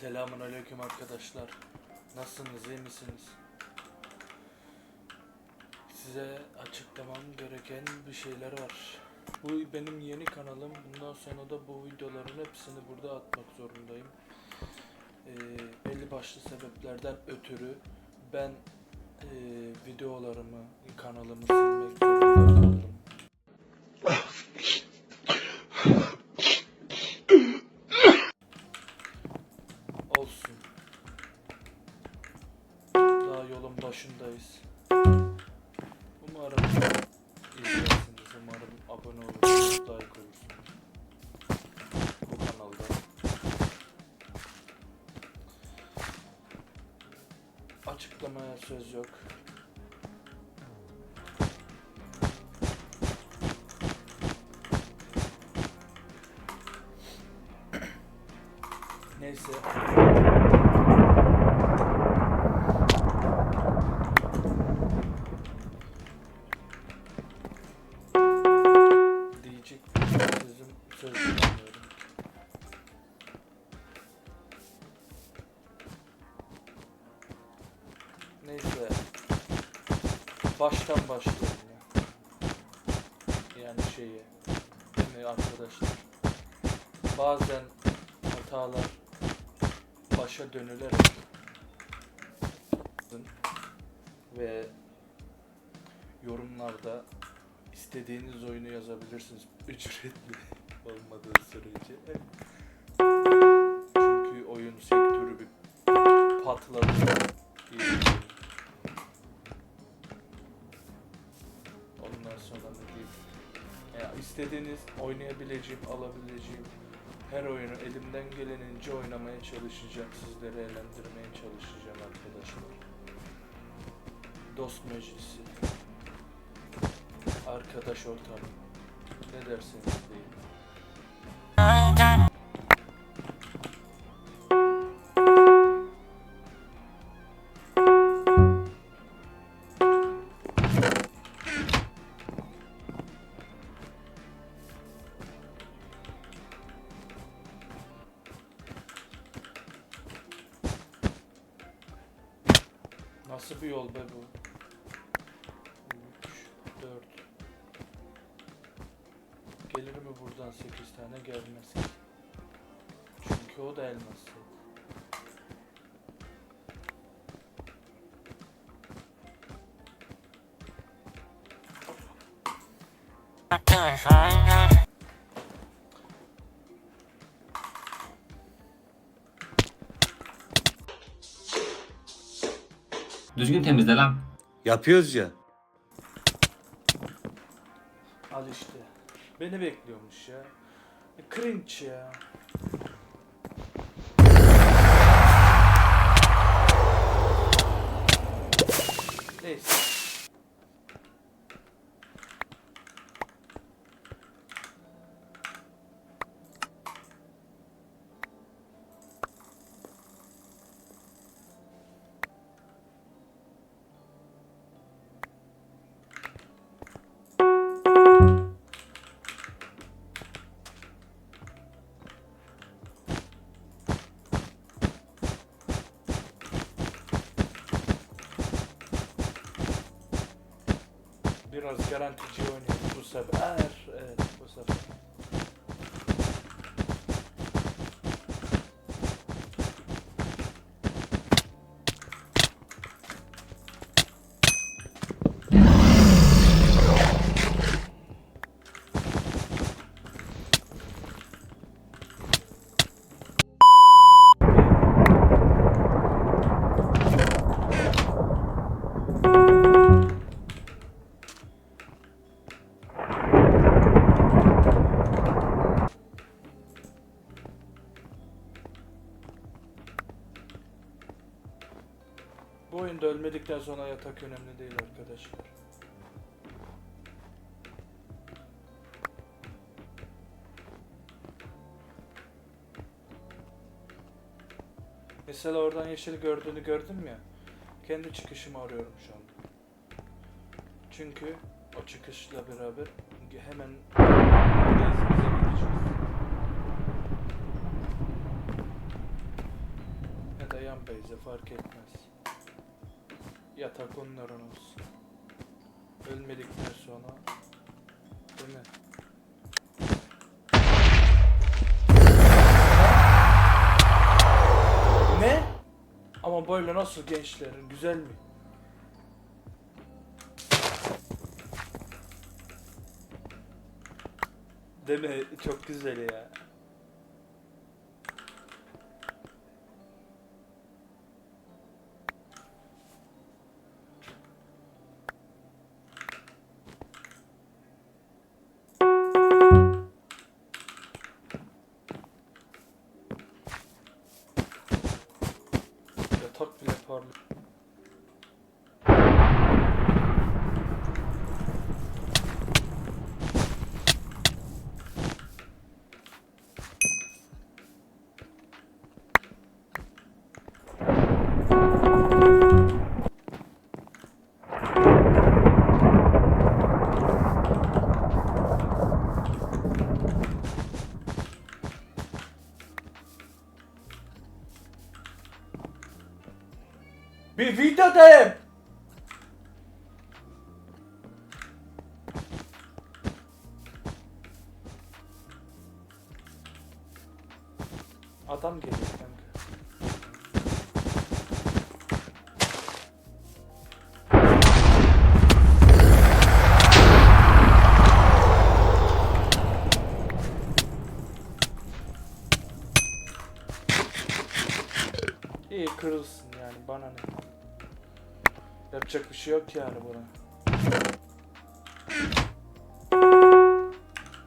Selamun aleyküm arkadaşlar. Nasılsınız, iyi misiniz? Size açıklamam gereken bir şeyler var. Bu benim yeni kanalım. Bundan sonra da bu videoların hepsini burada atmak zorundayım. Ee, belli başlı sebeplerden ötürü ben ee, videolarımı, kanalımı silmek zorunda kaldım. Başındayız. Umarım izlersiniz. Umarım abone olursunuz, like olursunuz. Bu kanalda. Açıklamaya söz yok. Neyse. Neyse. Baştan başlayalım ya. Yani şeyi. Değil mi arkadaşlar? Bazen hatalar başa dönülerek ve yorumlarda istediğiniz oyunu yazabilirsiniz ücretli olmadığı sürece. Çünkü oyun sektörü bir patladı. Diyebilirim. Ondan sonra ne diyeyim? Ya istediğiniz oynayabileceğim, alabileceğim her oyunu elimden gelenince oynamaya çalışacağım. Sizleri eğlendirmeye çalışacağım arkadaşlar. Dost meclisi. Arkadaş ortamı. Ne derseniz deyin. Nasıl bir yol be bu? 3, 4. Gelir mi buradan 8 tane gelmez. Çünkü o da elmas. Düzgün temizle lan. Yapıyoruz ya. Al işte. Beni bekliyormuş ya. E, Cringe ya. Neyse. Biraz garantici oynayalım bu sefer. Evet bu sefer. Oyunda ölmedikten sonra yatak önemli değil arkadaşlar. Mesela oradan yeşil gördüğünü gördüm ya. Kendi çıkışımı arıyorum şu anda. Çünkü o çıkışla beraber hemen gideceğiz. yan beyze fark etmez. Yatak onların olsun. Ölmedikten sonra değil mi? Ne? Ama böyle nasıl gençlerin güzel mi? Değil mi? Çok güzel ya. Yatak bile parlıyor. Adam geliyor kanka. İyi kırılsın yani bana ne. Yapacak bir şey yok yani buna.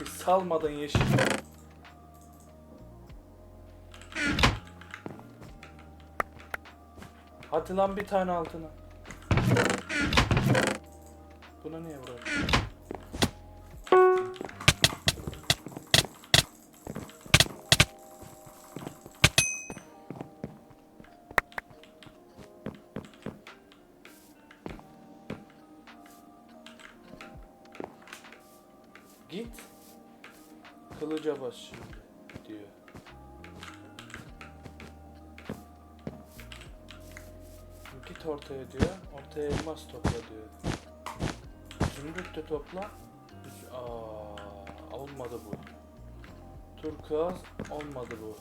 Bir salmadın yeşil. Hadi lan bir tane altına. Buna niye vuruyorsun? Git. Kılıca bas şimdi Git ortaya diyor. Ortaya elmas topla diyor. Zümrüt de topla. Aa, olmadı bu. Turkuaz olmadı bu.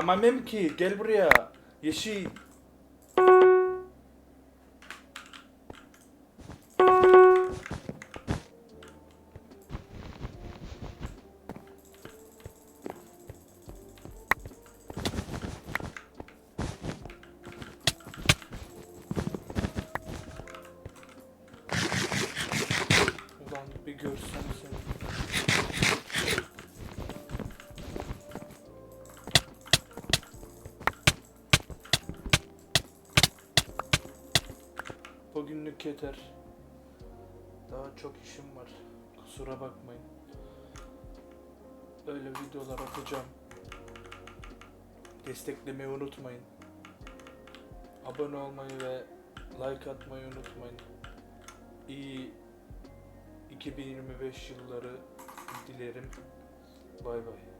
Gamamem ki gel buraya. Yeşil. Bugünlük yeter. Daha çok işim var. Kusura bakmayın. Öyle videolar atacağım. Desteklemeyi unutmayın. Abone olmayı ve like atmayı unutmayın. İyi 2025 yılları dilerim. Bay bay.